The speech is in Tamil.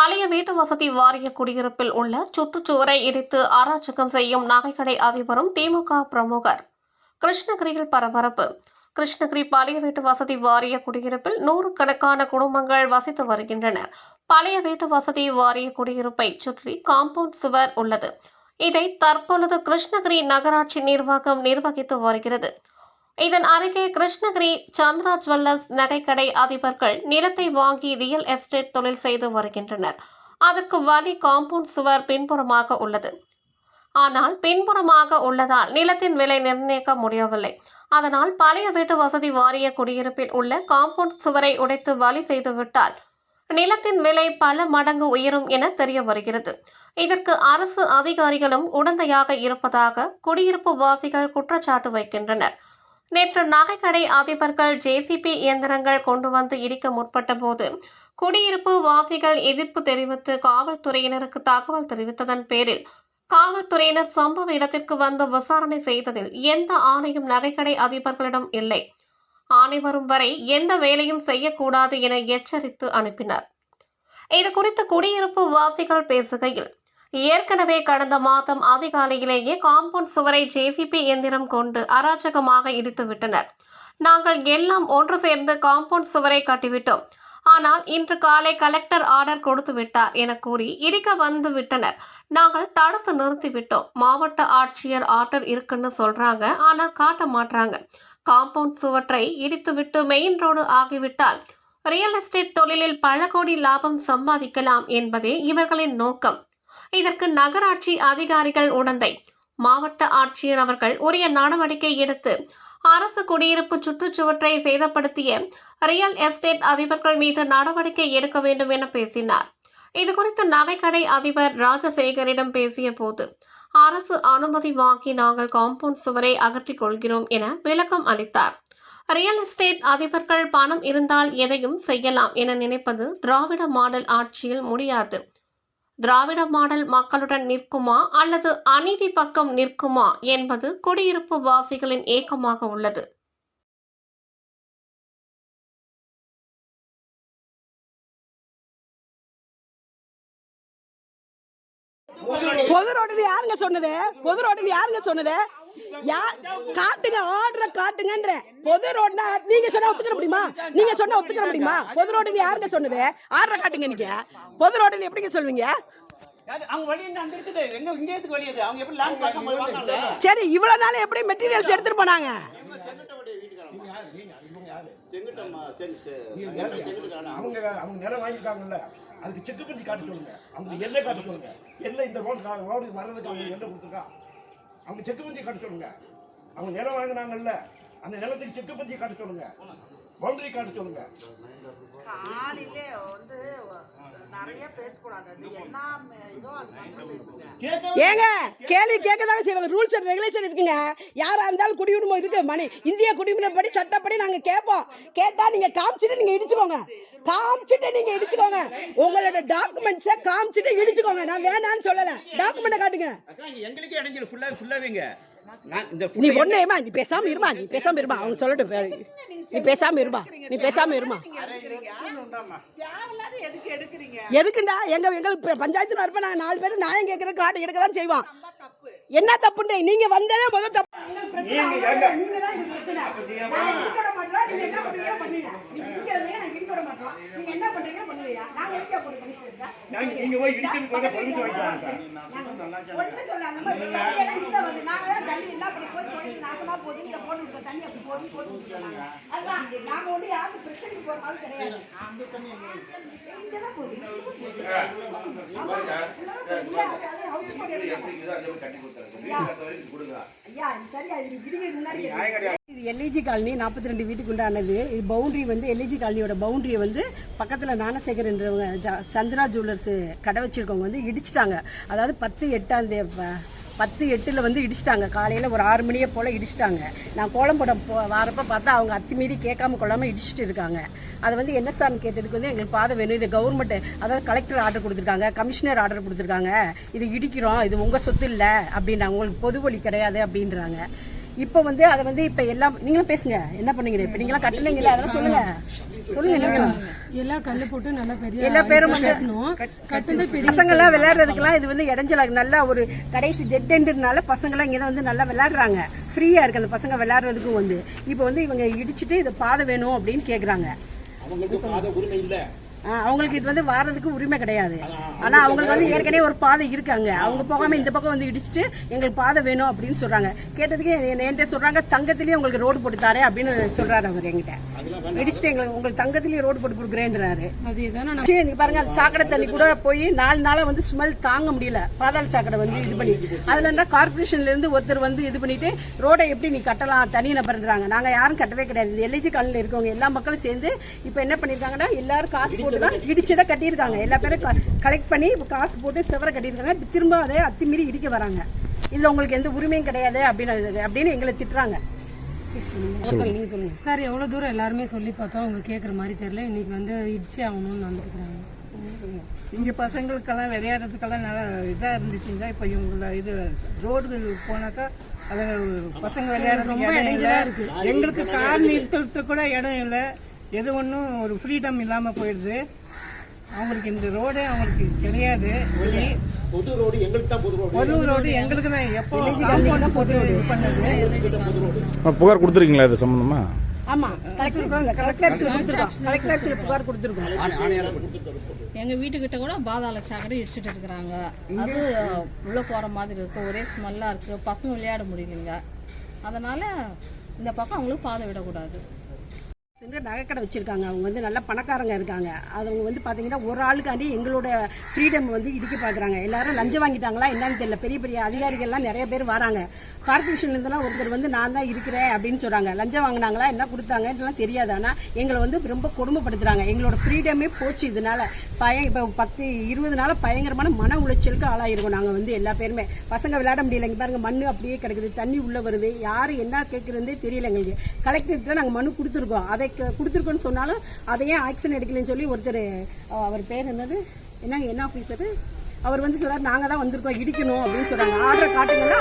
பழைய வீட்டு வசதி வாரிய குடியிருப்பில் உள்ள சுற்றுச்சுவரை இடித்து அராஜகம் செய்யும் நகைக்கடை அதிபரும் திமுக பிரமுகர். கிருஷ்ணகிரியில் பரபரப்பு. கிருஷ்ணகிரி பழைய வீட்டு வசதி வாரிய குடியிருப்பில் நூறுக்கணக்கான குடும்பங்கள் வசித்து வருகின்றனர் பழைய வீட்டு வசதி வாரிய குடியிருப்பை சுற்றி காம்பவுண்ட் சுவர் உள்ளது. இதை தற்பொழுது கிருஷ்ணகிரி நகராட்சி நிர்வாகம் நிர்வகித்து வருகிறது. இதன் அருகே கிருஷ்ணகிரி சந்திரா ஜுவல்லர்ஸ் நகைக்கடை அதிபர்கள் நிலத்தை வாங்கி ரியல் எஸ்டேட் தொழில் செய்து வருகின்றனர். அதற்கு வழி காம்பவுண்ட் சுவர் பின்புறமாக உள்ளது. ஆனால் பின்புறமாக உள்ளதால் நிலத்தின் விலை நிர்ணயிக்க முடியவில்லை. அதனால் பழைய வீட்டு வசதி வாரிய குடியிருப்பில் உள்ள காம்பவுண்ட் சுவரை உடைத்து வழி செய்துவிட்டால் நிலத்தின் விலை பல மடங்கு உயரும் என தெரிய வருகிறது. இதற்கு அரசு அதிகாரிகளும் உடந்தையாக இருப்பதாக குடியிருப்பு வாசிகள் குற்றச்சாட்டு வைக்கின்றனர். நேற்று நகைக்கடை அதிபர்கள் ஜேசிபி இயந்திரங்கள் கொண்டு வந்து இடிக்க முற்பட்ட போது குடியிருப்பு வாசிகள் எதிர்ப்பு தெரிவித்து காவல்துறையினருக்கு தகவல் தெரிவித்ததன் பேரில் காவல்துறையினர் சம்பவ இடத்திற்கு வந்து விசாரணை செய்ததில் எந்த ஆணையும் நகைக்கடை அதிபர்களிடம் இல்லை. ஆணை வரும் வரை எந்த வேலையும் செய்யக்கூடாது என எச்சரித்து அனுப்பினர். இது குறித்து குடியிருப்பு வாசிகள் பேசுகையில் ஏற்கனவே கடந்த மாதம் அதிகாலையிலேயே காம்பவுண்ட் சுவரை ஜேசிபி எந்திரம் கொண்டு அராஜகமாக இடித்து விட்டனர். நாங்கள் எல்லாம் ஒன்று சேர்ந்து காம்பவுண்ட் சுவரை கட்டிவிட்டோம். ஆனால் இன்று காலை கலெக்டர் ஆர்டர் கொடுத்து விட்டார் என கூறி இடிக்க வந்து விட்டனர். நாங்கள் தடுத்து நிறுத்திவிட்டோம் மாவட்ட ஆட்சியர் ஆர்டர் இருக்குன்னு சொல்றாங்க. ஆனால் காட்ட மாட்றாங்க. காம்பவுண்ட் சுவற்றை இடித்துவிட்டு மெயின் ரோடு ஆகிவிட்டால் ரியல் எஸ்டேட் தொழிலில் பல கோடி லாபம் சம்பாதிக்கலாம் என்பதே இவர்களின் நோக்கம். இதற்கு நகராட்சி அதிகாரிகள் உடந்தை. மாவட்ட ஆட்சியர் அவர்கள் உரிய நடவடிக்கை எடுத்து அரசு குடியிருப்பு சுற்றுச்சுவற்றை சேதப்படுத்திய ரியல் எஸ்டேட் அதிபர்கள் மீது நடவடிக்கை எடுக்க வேண்டும் என பேசினார். இதுகுறித்து நகைக்கடை அதிபர் ராஜசேகரிடம் பேசிய போது அரசு அனுமதி வாங்கி நாங்கள் காம்பவுண்ட் சுவரை அகற்றிக் கொள்கிறோம் என விளக்கம் அளித்தார். ரியல் எஸ்டேட் அதிபர்கள் பணம் இருந்தால் எதையும் செய்யலாம் என நினைப்பது திராவிட மாடல் ஆட்சியில் முடியாது. திராவிட மாடல் மக்களுடன் நிற்குமா அல்லது அநீதி பக்கம் நிற்குமா என்பது குடியிருப்பு வாசிகளின் ஏக்கமாக உள்ளது. பொது ரோடுன்னு யாருங்க சொன்னது? பொது ரோடுன்னு யாருங்க சொன்னது? யா காட்டுங்க ஆர்டரை காட்டுங்கன்ற. பொது ரோடுனா நீங்க சொன்னா ஒத்துக்கிற முடியுமா? நீங்க சொன்னா ஒத்துக்கிற முடியுமா? பொது ரோடுன்னு யாருங்க சொன்னது? ஆர்டரை காட்டுங்க நீங்க பொது ரோடுன்னு எப்படிங்க சொல்வீங்க? சரி இவ்வளவு நாள் எப்படி மெட்டீரியல்ஸ் எடுத்துட்டு போனாங்க? அவங்க அவங்க நிலம் வாங்கிட்டாங்கல்ல அதுக்கு செக்கு பண்ணி காட்ட சொல்லுங்க. அவங்க எல்லை காட்ட சொல்லுங்க. எல்லை இந்த ரோடு ரோடு வர்றதுக்கு அவங்க எல்லை கொடுத்துருக்கா. அவங்க செக்கு பஞ்சி காட்ட சொல்லுங்க. அவங்க நிலம் வாங்கினாங்கல்ல அந்த நிலத்துக்கு செக்கு பஞ்சி காட்ட சொல்லுங்க. பவுண்டரி காட்ட சொல்லுங்க. காலையிலே வந்து நிறைய பேசக்கூடாது. என்ன இதோ ஏங்க கேள்வி கேட்க தானே செய்வாங்க. ரூல்ஸ் அண்ட் ரெகுலேஷன் இருக்குங்க. யாரா இருந்தாலும் குடியுரிமை இருக்கு மணி. இந்திய குடியுரிமை படி சட்டப்படி நாங்க கேட்போம். கேட்டா நீங்க காமிச்சிட்டு நீங்க இடிச்சுக்கோங்க. காமிச்சிட்டு நீங்க இடிச்சுக்கோங்க. உங்களோட டாக்குமெண்ட்ஸை காமிச்சிட்டு இடிச்சுக்கோங்க. நான் வேணான்னு சொல்லல. டாக்குமெண்ட்டை காட்டுங்க. அக்கா இங்க எங்களுக்கே இடைஞ்சல் ஃபுல்லா ஃபுல்லாவேங்க நீ full- ஒண்ணு ஏமா நீ பேசாம இருமா நீ பேசாம இருமா. அவங்க சொல்லட்டும். நீ பேசாம இருமா. நீ பேசாம இருமா. தேவையில்லாத எதுக்கு எடுக்கிறீங்க? எதுக்குண்டா? எங்க எங்களுக்கு பஞ்சாயத்து வரப்ப நாங்க நாலு பேர் நியாயம் கேட்கற காட்டு எடுக்க தான் செய்வோம் என்ன தப்புண்டே? நீங்க வந்ததே முதல் தப்பு. நீங்க நாங்க நீங்க போய் இடிக்கிறதுக்கு வந்து பர்மிஷன் வாங்கிக்கலாம் சார் நியாயம் கிடையாது. இது எல்ஐஜி காலனி நாற்பத்தி ரெண்டு வீட்டுக்கு உண்டானது. இது பவுண்டரி வந்து எல்ஐஜி காலனியோட பவுண்டரியை வந்து பக்கத்தில் ஞானசேகர் என்றவங்க ஜ- சந்திரா ஜுவல்லர்ஸ் கடை வச்சிருக்கவங்க வந்து இடிச்சிட்டாங்க. அதாவது பத்து எட்டாம் தேதி பத்து எட்டில் வந்து இடிச்சிட்டாங்க. காலையில் ஒரு ஆறு மணியை போல் இடிச்சிட்டாங்க. நான் கோலம் போட போ வரப்போ பார்த்தா அவங்க அத்துமீறி கேட்காம கொள்ளாமல் இடிச்சிட்டு இருக்காங்க. அதை வந்து என்ன சார்னு கேட்டதுக்கு வந்து எங்களுக்கு பாதை வேணும். இது கவர்மெண்ட் அதாவது கலெக்டர் ஆர்டர் கொடுத்துருக்காங்க. கமிஷனர் ஆர்டர் கொடுத்துருக்காங்க. இது இடிக்கிறோம். இது உங்கள் சொத்து இல்லை. அப்படின்றாங்க உங்களுக்கு பொது வழி கிடையாது அப்படின்றாங்க. இப்போ வந்து அதை வந்து இப்போ எல்லாம் நீங்களும் பேசுங்க. என்ன பண்ணீங்க? இப்போ நீங்களாம் கட்டுனீங்கல்ல அதெல்லாம் சொல்லுங்க. எல்லாம் கல்லு போட்டு நல்லா பெரிய எல்லா பேரும் பசங்கள்லாம் விளையாடுறதுக்குலாம் இது வந்து இடைஞ்சலா நல்லா ஒரு கடைசி டெட் எண்டுனால பசங்களாம் இங்கே தான் வந்து நல்லா விளையாடுறாங்க. ஃப்ரீயாக இருக்கு அந்த பசங்க விளையாடுறதுக்கும் வந்து. இப்போ வந்து இவங்க இடிச்சிட்டு இது பாதை வேணும் அப்படின்னு கேட்குறாங்க அவங்களுக்கு இது வந்து வாரதுக்கு உரிமை கிடையாது. ஆனால் அவங்களுக்கு வந்து ஏற்கனவே ஒரு பாதை இருக்காங்க. அவங்க போகாமல் இந்த பக்கம் வந்து இடிச்சிட்டு எங்களுக்கு பாதை வேணும் அப்படின்னு சொல்கிறாங்க கேட்டதுக்கு என்கிட்ட சொல்கிறாங்க தங்கத்திலேயே உங்களுக்கு ரோடு போட்டு தரேன் அப்படின்னு சொல்கிறாரு அவர் என்கிட்ட. இடிச்சிட்டு எங்களுக்கு உங்களுக்கு தங்கத்திலேயே ரோடு போட்டு கொடுக்குறேன்றாரு. இங்க பாருங்க அது சாக்கடை தண்ணி கூட போய் நாலு நாளா வந்து ஸ்மெல் தாங்க முடியல. பாதாள சாக்கடை வந்து இது பண்ணி. அதுல இருந்தா கார்பரேஷன்ல இருந்து ஒருத்தர் வந்து இது பண்ணிட்டு ரோடை எப்படி நீ கட்டலாம் தனி நபர்ன்றாங்க நாங்க யாரும் கட்டவே கிடையாது. எல்ஐஜி காலனில இருக்கவங்க எல்லா மக்களும் சேர்ந்து இப்ப என்ன பண்ணிருக்காங்கன்னா எல்லாரும் காசு போட்டு தான் இடிச்சதை கட்டியிருக்காங்க. எல்லா பேரும் கலெக்ட் பண்ணி காசு போட்டு செவரை கட்டியிருக்காங்க. திரும்ப அதை அத்துமீறி இடிக்க வராங்க. இதுல உங்களுக்கு எந்த உரிமையும் கிடையாது அப்படின்னு அப்படின்னு எங்களை திட்டுறாங்க. சார் எவ்வளவு தூரம் எல்லாருமே சொல்லி பார்த்தோம். அவங்க கேட்குற மாதிரி தெரியல. இன்னைக்கு வந்து இடிச்சே ஆகணும்னு வந்துருக்குறாங்க இங்கே பசங்களுக்கெல்லாம் விளையாடுறதுக்கெல்லாம் நல்லா இதாக இருந்துச்சுங்க. இப்போ இவங்கள இது ரோடு போனாக்கா அது பசங்க இருக்கு. எங்களுக்கு கார் நிறுத்துறதுக்கு கூட இடம் இல்லை. எது ஒன்றும் ஒரு ஃப்ரீடம் இல்லாமல் போயிடுது. அவங்களுக்கு இந்த ரோடே அவங்களுக்கு கிடையாது. வழி பொது ரோடு எங்களுக்கு தான் பொது ரோடு பொது ரோடு எங்களுக்கு தான் எப்போ காம்பவுண்ட் போட்டு இது பண்ணது புகார் கொடுத்துருக்கீங்களா இது சம்மந்தமா ஆமா. கலெக்டர் கலெக்டர்ஸ்ல கொடுத்துருக்கோம் கலெக்டர்ஸ்ல புகார் கொடுத்துருக்கோம். எங்க வீட்டுக்கிட்ட கூட பாதாள சாக்கடை இடிச்சிட்டு இருக்கிறாங்க. அது உள்ள போற மாதிரி இருக்கு. ஒரே ஸ்மெல்லா இருக்கு. பசங்க விளையாட முடியலைங்க. அதனால இந்த பக்கம் அவங்களுக்கு பாதை விடக்கூடாது. சென்று நகைக்கடை வச்சுருக்காங்க. அவங்க வந்து நல்ல பணக்காரங்க இருக்காங்க. அவங்க வந்து பார்த்தீங்கன்னா ஒரு ஆளுக்காண்டி எங்களோட ஃப்ரீடம் வந்து இடிக்க பார்க்குறாங்க எல்லாரும் லஞ்சம் வாங்கிட்டாங்களா என்னன்னு தெரியல. பெரிய பெரிய அதிகாரிகள்லாம் நிறைய பேர் வராங்க. கார்பரேஷன்லேருந்துலாம் ஒருத்தர் வந்து நான் தான் இருக்கிறேன் அப்படின்னு சொல்கிறாங்க லஞ்சம் வாங்கினாங்களா? என்ன கொடுத்தாங்கன்றலாம் தெரியாது. ஆனால் எங்களை வந்து ரொம்ப கொடுமைப்படுத்துகிறாங்க எங்களோட ஃப்ரீடமே போச்சு இதனால். பய இப்போ பத்து இருபது நாள் பயங்கரமான மன உளைச்சலுக்கு ஆளாயிருக்கோம் நாங்கள் வந்து எல்லா பேருமே. பசங்க விளையாட முடியல. இங்கே பாருங்கள் மண் அப்படியே கிடக்குது. தண்ணி உள்ளே வருது. யார் என்ன கேட்குறதே தெரியல எங்களுக்கு. கலெக்டர்கிட்ட நாங்கள் மனு கொடுத்துருக்கோம். அதை கொடுத்துருக்கோன்னு சொன்னாலும் அதையே ஆக்ஷன் எடுக்கலைன்னு சொல்லி ஒருத்தர் அவர் பேர் என்னது? என்ன என்ன ஆஃபீஸரு அவர் வந்து சொல்றாரு நாங்கள் தான் வந்திருக்கோம் இடிக்கணும் அப்படின்னு சொல்கிறாங்க ஆர்டர் காட்டுங்கன்னா